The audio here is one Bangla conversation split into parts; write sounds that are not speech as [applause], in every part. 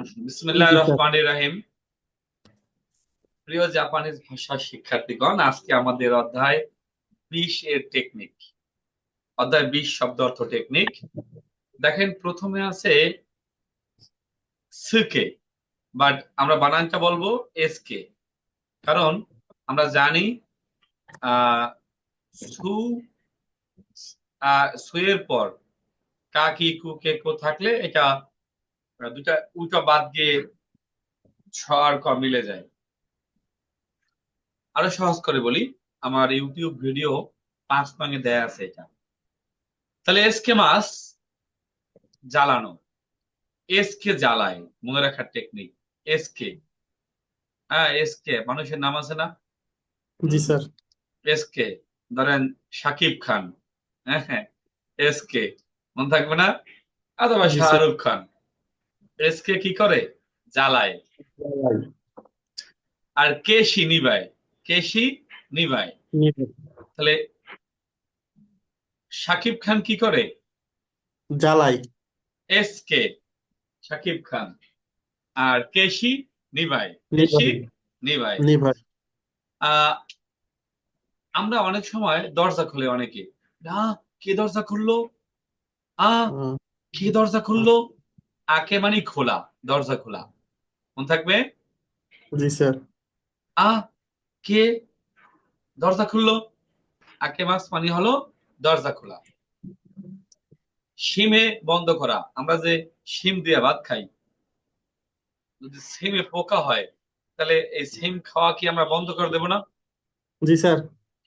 [laughs] বিসমিল্লাহ। রহমান রাহিম। প্রিয় জাপানিজ ভাষা শিক্ষার্থীগণ আজকে আমাদের অধ্যায় বিশ এর টেকনিক অধ্যায় বিশ শব্দ অর্থ টেকনিক দেখেন প্রথমে আছে সুকে বাট আমরা বানানটা বলব এসকে। কারণ আমরা জানি আহ সু সুয়ের পর কা কি কু থাকলে এটা দুটা উল্টা বাদ দিয়ে ছ আর ক মিলে যায়। আরও সহজ করে বলি আমার ইউটিউব ভিডিও পাঁচ পাঙে দেয়া আছে এটা। তাহলে এসকে মাস জ্বালানো। এসকে জ্বালায় মনে রাখার টেকনিক এসকে। হ্যাঁ এসকে মানুষের নাম আছে না? জি স্যার। এসকে ধরেন সাকিব খান। হ্যাঁ হ্যাঁ এসকে মনে থাকবে না? অথবা শাহরুখ খান। এসকে কি করে? জ্বালায়। আর কেশি নিবায়? কেশি নিবায়? তাহলে সাকিব খান কি করে? জ্বালাই এস কে সাকিব খান। আর কেশি নিবাই কেশি নিবাই আমরা অনেক সময় দরজা খুলে অনেকে। না কে দরজা খুললো? আ কে দরজা খুললো? আকে মানে খোলা দরজা খোলা। মনে থাকবে? জি স্যার। আ কে? দরজা খুললো। আকে মাস মানে হলো দরজা খোলা। শিমে বন্ধ করা। আমরা যে শিম দিয়ে ভাত খাই যদি সিমে পোকা হয় তাহলে এই সিম খাওয়া কি আমরা বন্ধ করে দেবো না? জি স্যার।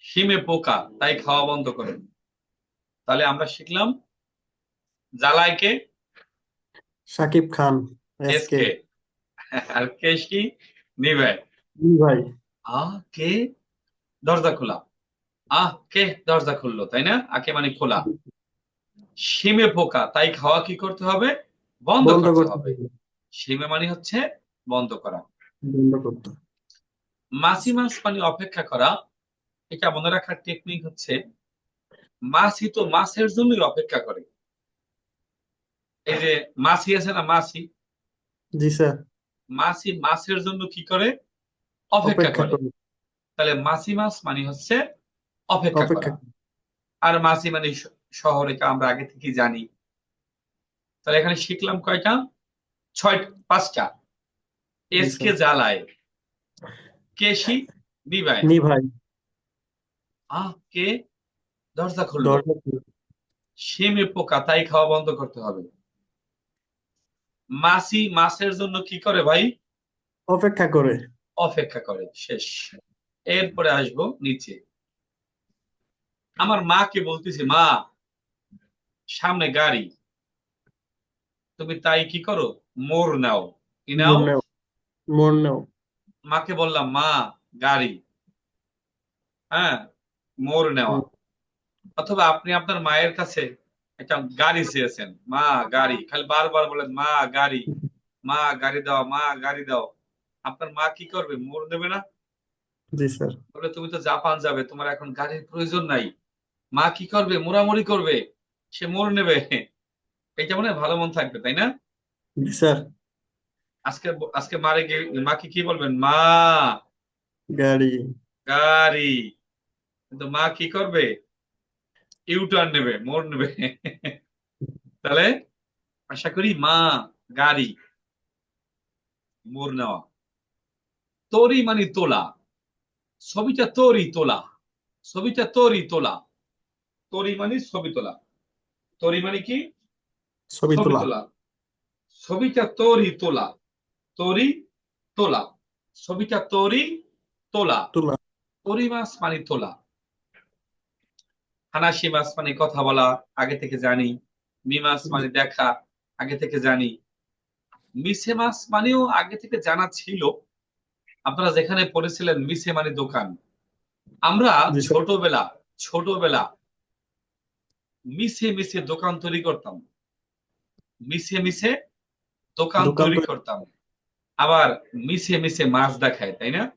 শিমে পোকা তাই খাওয়া বন্ধ করে। তাহলে আমরা শিখলাম জ্বালাইকে সাকিব খান এসকে আর কেশি নিবে নিভাই আ কে? দরজা খোলা। আহ কে? দরজা খুললো তাই না? আকে মানে খোলা। শিমে পোকা তাই খাওয়া কি করতে হবে? বন্ধ করতে হবে। শিমে মানে হচ্ছে বন্ধ করা। বন্ধ করতে মাসি মাস মানে অপেক্ষা করা এটা মনে রাখার টেকনিক হচ্ছে মাসি তো মাসের জন্যই অপেক্ষা করে। এই যে মাসি আছে না মাসি? জি স্যার। মাসি মাসের জন্য কি করে? অপেক্ষা করে। তাহলে মাসি মাস মানে হচ্ছে অপেক্ষা করা। আর মাসি মানে শহর আমরা আগে থেকে জানি। তাহলে এখানে শিখলাম কয়টা? ছয় পাঁচটা। এসকে জ্বালায়। কেশি দিবায় নিভাই আহ কে? দরজা খুললো। শিমে পোকা তাই খাওয়া বন্ধ করতে হবে। মাসি মাসের জন্য কি করে ভাই? অপেক্ষা করে। অপেক্ষা করে শেষ। এরপরে আসব নিচে। আমার মাকে বলতেছি মা সামনে গাড়ি। তুমি তাই কি করো? মোর নাও। কি নাও? নেও। মন নেও। মাকে বললাম মা গাড়ি। হ্যাঁ মোর নেওয়া। অথবা আপনি আপনার মায়ের কাছে একটা গাড়ি চেয়েছেন। মা গাড়ি। খালি বারবার বলেন মা গাড়ি। মা গাড়ি দাও মা গাড়ি দাও। আপনার মা কি করবে? মোর নেবে না? জি স্যার। বলে তুমি তো জাপান যাবে তোমার এখন গাড়ির প্রয়োজন নাই। মা কি করবে? মোড়ামুড়ি করবে। সে মোড় নেবে। এটা মনে হয় ভালো মন থাকবে তাই না? জি স্যার। আজকে আজকে মারে গিয়ে মাকে কি বলবেন? মা! গাড়ি। গাড়ি। কিন্তু মা কি করবে? ইউটার্ন নেবে মোড় নেবে। তাহলে আশা করি মা গাড়ি মোড় নেওয়া। তরি মানে তোলা। ছবিটা তরি তোলা। ছবিটা তরি তোলা। তরি মানে ছবি তোলা। তরি মানে কি? ছবি তোলা। ছবিটা তরি তোলা। তরি তোলা। ছবিটা তরি তোলা। তোলা। তরি মাছ মানে তোলা। হানাসি মাছ মানে কথা বলা আগে থেকে জানি। মি মাছ মানে দেখা আগে থেকে জানি। মিসে মাছ মানেও আগে থেকে জানা ছিল। আপনারা যেখানে পড়েছিলেন মিসে মানে দোকান। আমরা ছোটবেলা ছোটবেলা মিশে মিশে দোকান তৈরি করতাম। মিশে মিশে দোকান তৈরি- করতাম। আবার মিশে মিশে মাছ দেখায় তাই না?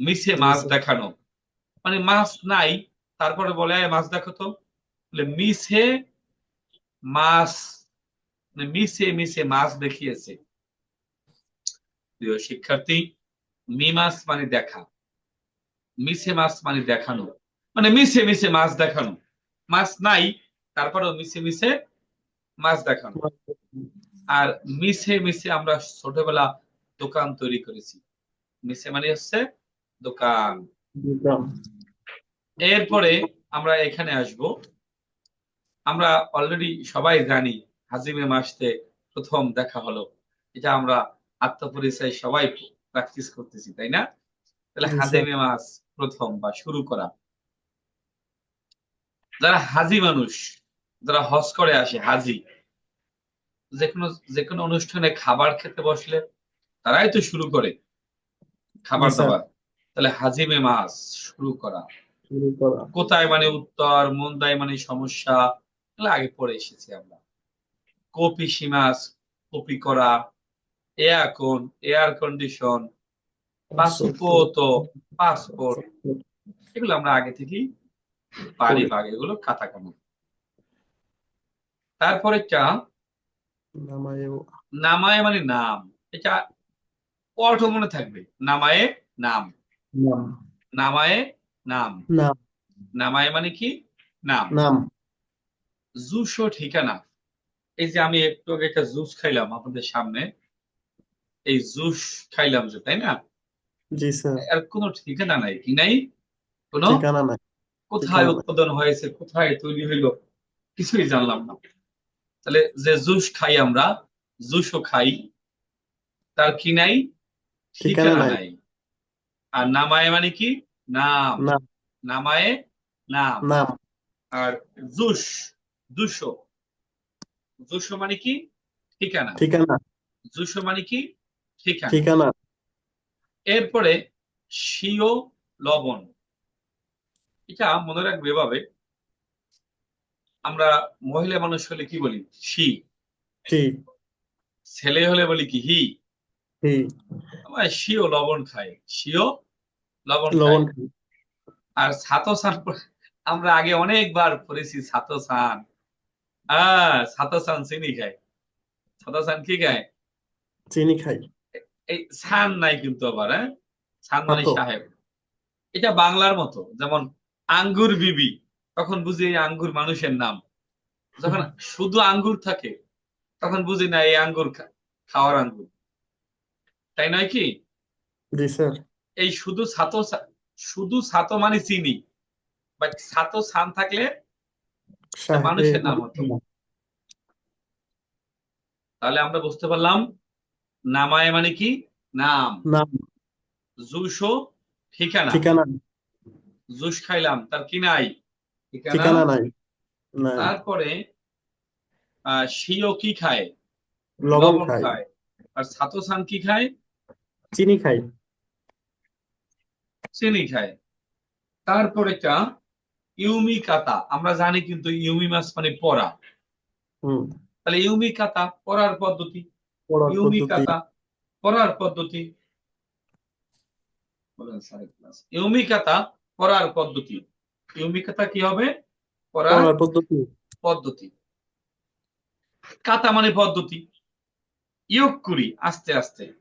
মিশে মাছ দেখানো। মানে মাছ নাই তারপরে বলে মাছ দেখো তো। মিশে মাছ মানে মিশে মিশে মাছ দেখিয়েছে। শিক্ষার্থী মিমাস মানে দেখা। মিশে মাছ মানে দেখানো। মানে মিশে মিশে মাছ দেখানো। মাছ নাই, তারপরেও মিশে মিশে মাছ দেখানো। আর মিশে মিশে আমরা ছোটবেলা দোকান তৈরি করেছি। মিশে মানে হচ্ছে দোকান। এরপরে আমরা এখানে আসব। আমরা অলরেডি সবাই জানি হাজিমে মাসতে প্রথম দেখা হলো। এটা আমরা আত্মপরিচয় সবাই প্র্যাকটিস করতেছি তাই না? তাহলে হাজিমে মাস প্রথম বা শুরু করা। যারা হাজি মানুষ যারা হজ করে আসে হাজি যে কোনো যে কোনো অনুষ্ঠানে খাবার খেতে বসলে তারাই তো শুরু করে খাবার দাবার। তাহলে হাজিমে মাস শুরু করা। কোথায় মানে উত্তর মন্দায় মানে সমস্যা আগে পড়ে এসেছি আমরা। কপি সীমাস কপি করা এয়ার কোন এয়ার কন্ডিশন পাসপোর্ট। পাসপোর্ট এগুলো আমরা আগে থেকেই পারি বাগে এগুলো খাতা কামো তারপরে নামায়ও নামায় মানে নাম। এটা অর্থ মনে থাকবে। নামায়ে নাম। নাম। নামায়ে নাম। নাম। নামায়ে মানে কি? নাম। নাম। জুস ও ঠিকানা। এই যে আমি একটু আগে একটা জুস খাইলাম আপনাদের সামনে। এই জুস খাইলাম যে তাই না? জি স্যার। এর কোনো ঠিকানা নাই কি নাই? কোনো? ঠিকানা নাই। কোথায় উৎপাদন হয়েছে কোথায় তৈরি হইল কিছুই জানলাম না। তাহলে যে জুস খাই আমরা জুসও খাই। তার কি নাই? ঠিকানা। নাই। আর নামায়ে মানে কি? নাম। নাম। নামায়ে নাম। নাম। আর জুস দুশো দুশো মানে কি? ঠিকানা। ঠিকানা। দুশো মানে কি? ঠিকানা। ঠিকানা। এরপরে স্বীয় লবণ। এটা মনে রাখবে এভাবে আমরা মহিলা মানুষ হলে কি বলি? সি ছেলে হলে বলি কি? হি। স্বীয় লবণ খায় স্বীয় লবণ লবণ আর ছাতো সান আমরা আগে অনেকবার পড়েছি ছাতো সান হ্যাঁ ছাতো সান চিনি খায় ছাতো সান কি খায় চিনি খাই। এই সান নাই কিন্তু আবার হ্যাঁ? সান মানে সাহেব। এটা বাংলার মতো যেমন আঙ্গুর বিবি তখন বুঝি এই আঙ্গুর মানুষের নাম। যখন শুধু আঙ্গুর থাকে তখন বুঝি না এই আঙ্গুর খাওয়ার আঙ্গুর। তাই নয় কি? জি স্যার। এই শুধু ছাতো সা- শুধু ছাতো মানে চিনি বাট ছাতো সান থাকলে মানুষের নাম হতো। তাহলে আমরা বুঝতে পারলাম নামায় মানে কি? নাম। জুসো ঠিকানা। ঠিকানা। জুস খাইলাম তার কি নাই? ঠিকানা। নাই। তারপরে আহ সিও কি খায়? লবণ খায়। আর ছাতো সান কি খায়? চিনি খাই চিনি খায়। তারপরে একটা ইউমি কাতা। আমরা জানি কিন্তু ইউমি মাছ মানে পড়া। হুম। তাহলে ইউমি কাতা পড়ার পদ্ধতি। ইউমি কাতা পড়ার পদ্ধতি। ইউমি কাতা পড়ার পদ্ধতি। ইউমি কাতা কি হবে? পড়ার পড়ার পদ্ধতি। পদ্ধতি। কাতা মানে পদ্ধতি। ইয়োগ করি আস্তে আস্তে।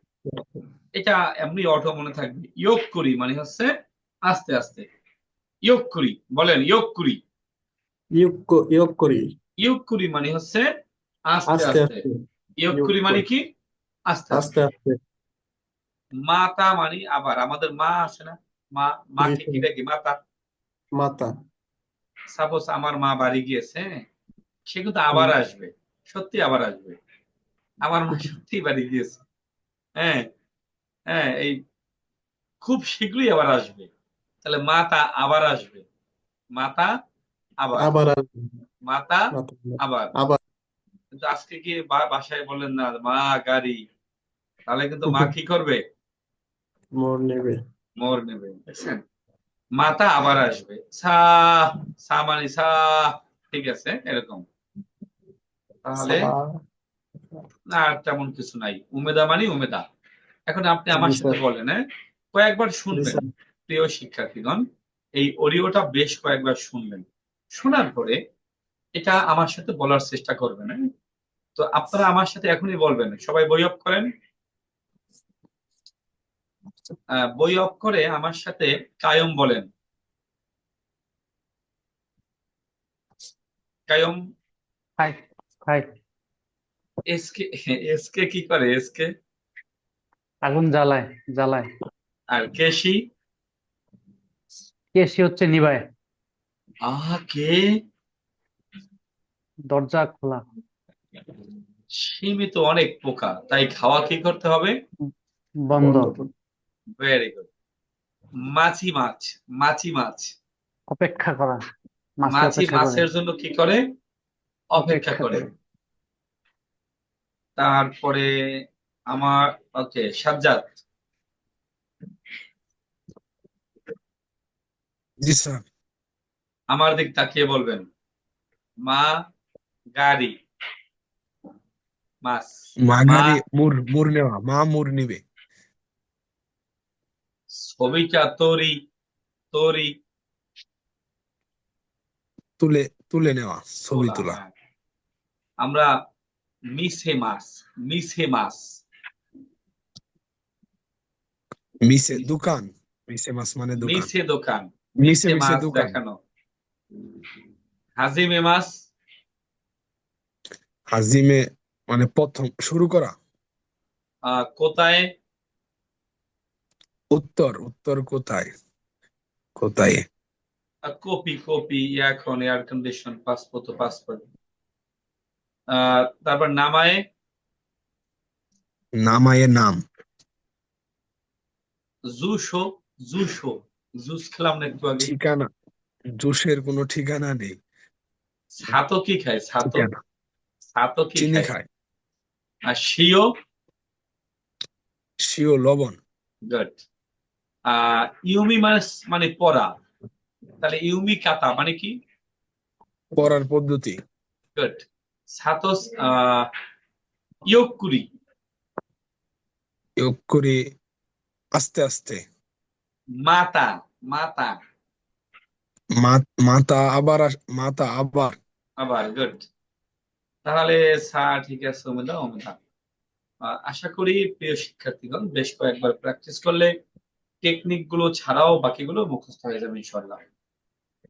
এটা এমনি অর্থ মনে থাকবে। ইয়োগ করি মানে হচ্ছে আস্তে আস্তে। ইয়োগ করি বলেন ইয়োগ করি। ইয়োগ করি। ইয়োগ করি মানে হচ্ছে আস্তে আস্তে ইয়োগ করি মানে কি? আস্তে আস্তে। আস্তে মাতা মানে আবার আমাদের মা আছে না? মা মাকে কি দেখি মাতা? মাতা। সাপোজ আমার মা বাড়ি গিয়েছে সে কিন্তু আবার আসবে। সত্যি আবার আসবে। আমার মা সত্যি বাড়ি গিয়েছে। হ্যাঁ? হ্যাঁ এই খুব শীঘ্রই আবার আসবে। তাহলে মাতা আবার আসবে। মাতা আবার। আবার আসবে। মাতা আবার। আবার। কিন্তু আজকে কি বাসায় বললেন না মা গাড়ি। তাহলে কিন্তু মা কি করবে? মোর নেবে। মোর নেবে দেখছেন মাতা আবার আসবে। সা সা মানে সা ঠিক আছে এরকম। তাহলে না আর তেমন কিছু নাই। উমেদা মানে উমেদা। এখন আপনি আমার সাথে বলেন হ্যাঁ? কয়েকবার শুনবেন প্রিয় শিক্ষার্থীগণ এই অডিওটা বেশ কয়েকবার শুনবেন। শোনার পরে এটা আমার সাথে বলার চেষ্টা করবেন হ্যাঁ? তো আপনারা আমার সাথে এখনই বলবেন সবাই বই অফ করেন। বই অফ করে আমার সাথে কায়ম বলেন। কায়ম। High high. এসকে এসকে কি করে এসকে আগুন জ্বালায় জ্বালায়। আর কেশি কেসি হচ্ছে নিভায় আহা কে? দরজা খোলা। সীমিত অনেক পোকা তাই খাওয়া কি করতে হবে? বন্ধ। ভেরি গুড মাছি মাছ মাছি মাছ। অপেক্ষা করা। মাছি মাছের জন্য কি করে? অপেক্ষা করে। তারপরে আমার ওকে সাজ্জাদ। জি স্যার। আমার দিক তাকিয়ে বলবেন। মা গাড়ি। মাছ। মা গাড়ি মুর মুর নেওয়া। মা মুর নিবে। ছবিটা তরি তরি তুলে তুলে নেওয়া ছবি তোলা। হ্যাঁ। আমরা মিশে মাছ মিশে মাছ। মিসে দোকান মিসে মাছ মানে দোকান মিশে দোকান মিসে মিসে দোকান দেখানো হাজিমে মাছ হাজিমে মানে প্রথম শুরু করা কোথায় উত্তর উত্তর কোথায় কোথায় কপি কপি এখন এয়ার কন্ডিশন পাসপোর্ট পাসপোর্ট তারপর নামায় নামায়ে নাম। জুশো জুশো জুস খেলাম না একটু আগে। ঠিকানা? জোশের কোনো ঠিকানা নেই। ছাতো কি খায় ছাতো ছাতো কি চিনি খায়। আর শিও শিও লবণ। গুড আহ ইউমি মানে মানে পড়া। তাহলে ইউমি কাতা মানে কি? পড়ার পদ্ধতি। গুড ছাতো আহ ইয়োকুরি যোগ করে আস্তে আস্তে। মাতা মাতা। মাতা আবার মাতা আবার। আবার গুড তাহলে সা ঠিক আছে অমিতা অমিতা। আশা করি প্রিয় শিক্ষার্থীগণ বেশ কয়েকবার প্র্যাকটিস করলে টেকনিকগুলো ছাড়াও বাকিগুলো মুখস্থ হয়ে যাবে ইনশাল্লাহ